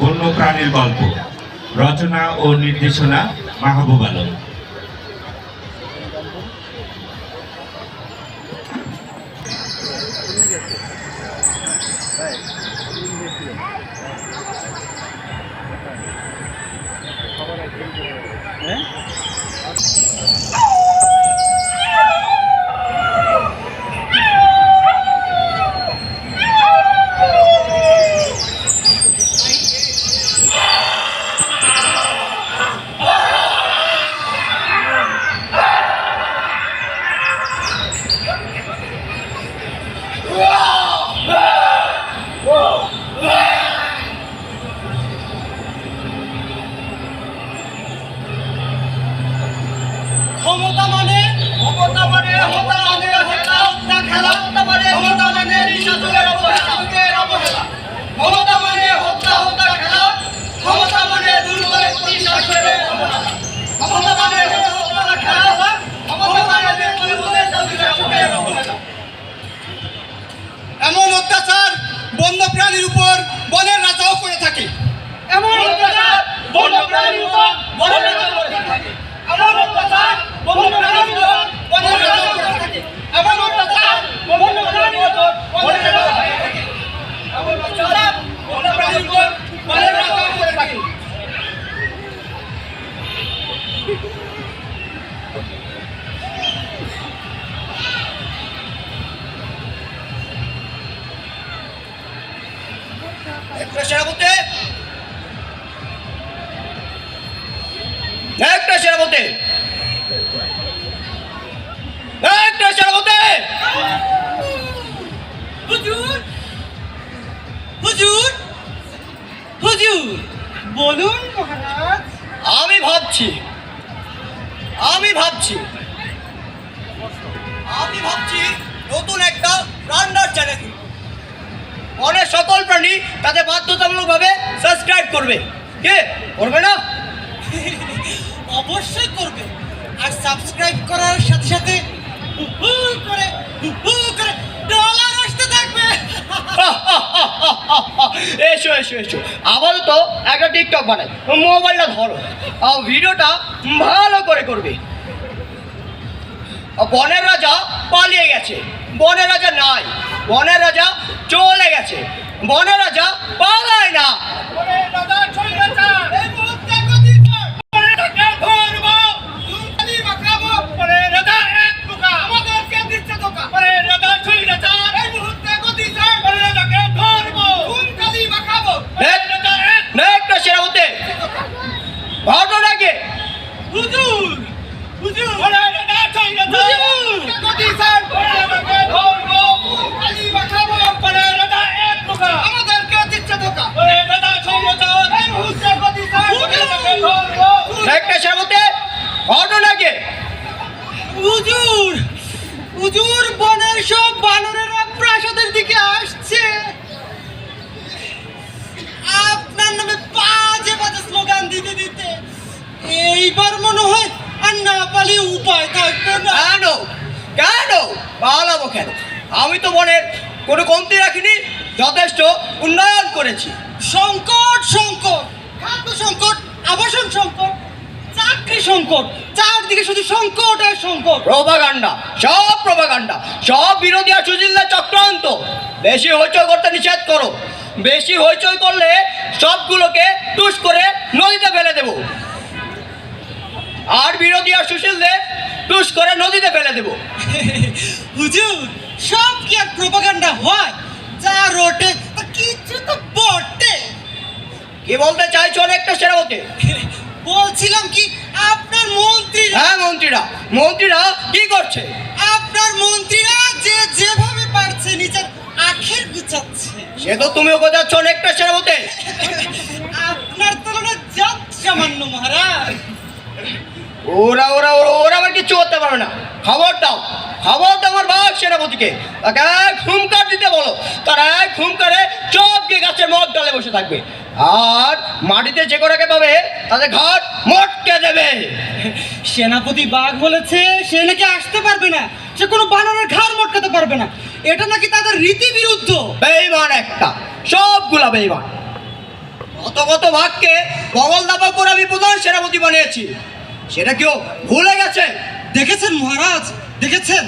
বন্য প্রাণীর গল্প রচনা ও নির্দেশনা মাহবুব আলম। মানে মানে মানে মানে মানে মানে মানে মানে মানে এমন অত্যাচার বন্য প্রাণীর উপর বনের রাজাও করে থাকে। এমন অত্যাচার বন্য প্রাণীর উপর রাজা করে থাকে এমন অত্যাচার বন্য প্রাণীর উপর বনের রাজা করে থাকে এমন অত্যাচার বন্য প্রাণীর উপর বনের রাজা করে থাকে এমন অত্যাচার বন্য প্রাণীর উপর বনের রাজা করে থাকে একটা সেনাপতি একটা হুজুর বলুন মহারাজ আমি ভাবছি আমি ভাবছি আমি ভাবছি নতুন একটা রান্নার চ্যানেল খুলব। অনেক সকল প্রাণী তাদের বাধ্যতামূলকভাবে সাবস্ক্রাইব করবে। কে? করবে না? অবশ্যই করবে। আর সাবস্ক্রাইব করার সাথে সাথে করে করে ডলার আসতে থাকবে। এসো এসো এসো। আপাতত একটা টিকটক বানাই। মোবাইলটা ধরো। আর ভিডিওটা ভালো করে করবে। বনের রাজা পালিয়ে গেছে। বনের রাজা নাই। বনের রাজা চলে গেছে। বনের রাজা পালায় না। বানরেরা প্রাসাদের দিকে আসছে। আপনার নামে বাজে বাজে স্লোগান দিতে দিতে। এইবার মনে হয় আর না উপায় থাকবে না। কেন? কেন? পালাবো কেন? আমি তো মনের কোনো কমতি রাখিনি যথেষ্ট উন্নয়ন করেছি। সংকট সংকট খাদ্য সংকট আবাসন সংকট। চাকরি সংকট চারদিকে শুধু সংকট আর সংকট। প্রভাগান্ডা সব প্রভাগান্ডা সব বিরোধী আর সুজিল্লা চক্রান্ত। বেশি হইচই করতে নিষেধ করো। বেশি হইচই করলে সবগুলোকে টুস করে নদীতে ফেলে দেব। আর বিরোধী আর সুশীলদের টুস করে নদীতে ফেলে দেব। হুজুর সব কি আর প্রোপাগান্ডা হয়? যা রোটে তা কিছু তো বটে। কি বলতে চাইছো অনেকটা সেরাবতে বলছিলাম কি আপনার মন্ত্রী হ্যাঁ মন্ত্রীরা। মন্ত্রীরা কি করছে? আপনার মন্ত্রীরা যে যেভাবে পারছে নিজের আখের গুছাচ্ছে। সে তো তুমিও বোঝাচ্ছ অনেকটা সেরাবতে আপনার তুলনায় যত সামান্য মহারাজ। ওরা ওরা ওরা ওরা আমার কিছু করতে পারবে না। খবর দাও। খবর দাও আমার বাঘ সেনাপতিকে। তাকে এক হুমকার দিতে বলো। তারা এক হুমকারে চোখকে গাছের মগ ডালে বসে থাকবে। আর মাটিতে যে করাকে পাবে তাদের ঘাট মটকে দেবে। সেনাপতি বাঘ বলেছে সে নাকি আসতে পারবে না। সে কোনো বানরের ঘাড় মটকাতে পারবে না। এটা নাকি তাদের রীতি বিরুদ্ধ বেইমান একটা। সবগুলা বেইমান। অত কত ভাগকে বগল দাবা করে আমি প্রধান সেনাপতি বানিয়েছি। সেটা কেউ ভুলে গেছে। দেখেছেন মহারাজ? দেখেছেন?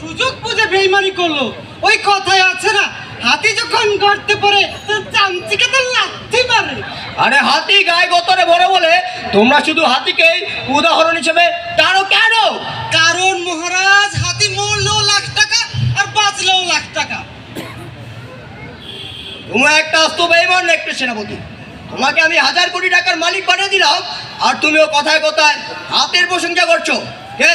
সুযোগ বুঝে বেইমানি করল। ওই কথায় আছে না হাতি যখন গড়তে পড়ে তো চামচিকে তো লাথি মারে। আরে হাতি গায়ে গতরে ভরে বলে তোমরা শুধু হাতিকেই উদাহরণ হিসেবে টানো কেন? কারণ মহারাজ হাতি মরলেও লাখ টাকা আর বাঁচলেও লাখ টাকা। তুমি একটা আস্ত বেইমান একটা সেনাপতি। তোমাকে আমি হাজার কোটি টাকার মালিক বানিয়ে দিলাম আর তুমিও কথায় কথায় হাতের প্রশংসা করছ। কে?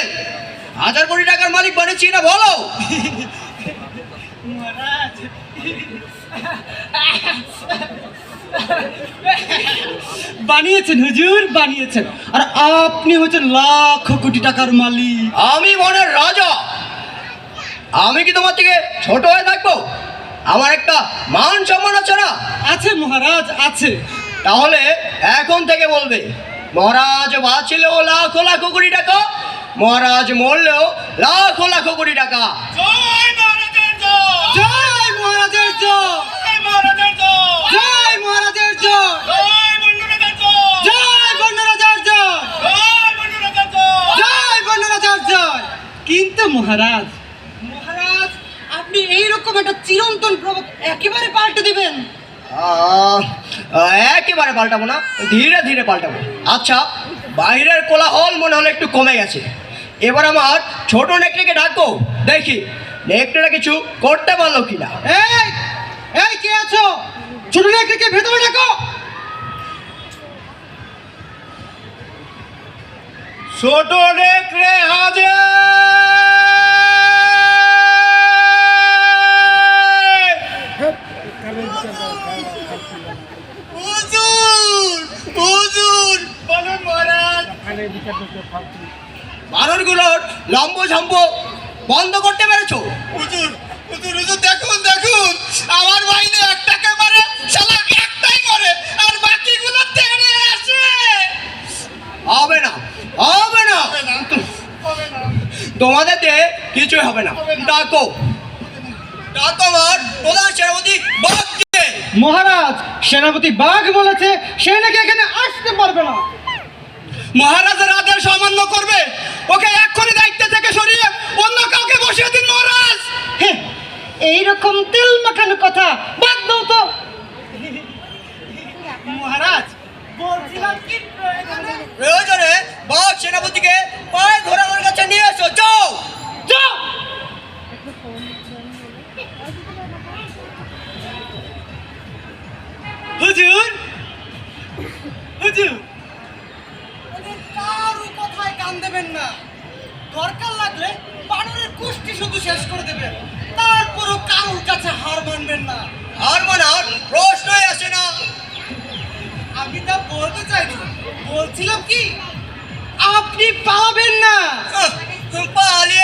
হাজার কোটি টাকার মালিক বানিয়েছি না বলো? বানিয়েছেন হুজুর বানিয়েছেন। আর আপনি হচ্ছেন লাখ কোটি টাকার মালিক। আমি মনের রাজা। আমি কি তোমার থেকে ছোট হয়ে থাকব? আমার একটা মান সম্মান আছে না? আছে মহারাজ আছে। তাহলে এখন থেকে বলবে মহারাজ বাঁচলেও লাখো লাখো কোটি টাকা মহারাজ মরলেও লাখো লাখো কোটি টাকা। জয় মহারাজের জয়! জয় মহারাজের জয়! কিন্তু মহারাজ মহারাজ আপনি এইরকম একটা চিরন্তন প্রভাব একেবারে পাল্টে দিবেন। একেবারে পাল্টাবো না ধীরে ধীরে পাল্টাবো। আচ্ছা বাইরের কোলাহল মনে হলো একটু কমে গেছে। এবার আমার ছোট নেকড়েকে ডাকো দেখি নেকড়েটা কিছু করতে পারল কিনা? এই এই কে আছো? ছোট ভেতরে ডাকো ছোট নেকড়ে হাজে। হুজুর হুজুর। বলুন মহারাজ। বানরগুলোর লম্ব ঝম্ব বন্ধ করতে পেরেছ? হুজুর হুজুর হুজুর দেখুন দেখুন। আমার বাহিনী একটাকে মারে শালা একটাই মরে আর বাকিগুলো তেড়ে আসে। হবে না হবে না। তোমাদের দিয়ে কিছুই হবে না। ডাকো। ডাকো প্রধান সেনাপতি বাঘকে। মহারাজ সেনাপতি বাঘ বলেছে সে নাকি এখানে আসতে পারবে না। মহারাজের আদেশ অমান্য করবে। ওকে এক্ষুনি দায়িত্ব থেকে সরিয়ে অন্য কাউকে বসিয়ে দিন মহারাজ। এইরকম তেল মাখানো কথা তো। মহারাজ বলছিলাম কি প্রয়োজনে প্রয়োজনে বাঘ সেনাপতিকে পায়ে ধরে আমার কাছে নিয়ে এসো। যাও। যাও। হুজুর হুজুর। কারও কথায় কান দেবেন না। দরকার লাগলে বানরের কুষ্টি শুধু শেষ করে দেবেন। তারপরও কারোর কাছে হার মানবেন না। আর মানার প্রশ্নই আসে না। আমি তা বলতে চাইনি। বলছিলাম কি? আপনি পাবেন না। পালিয়ে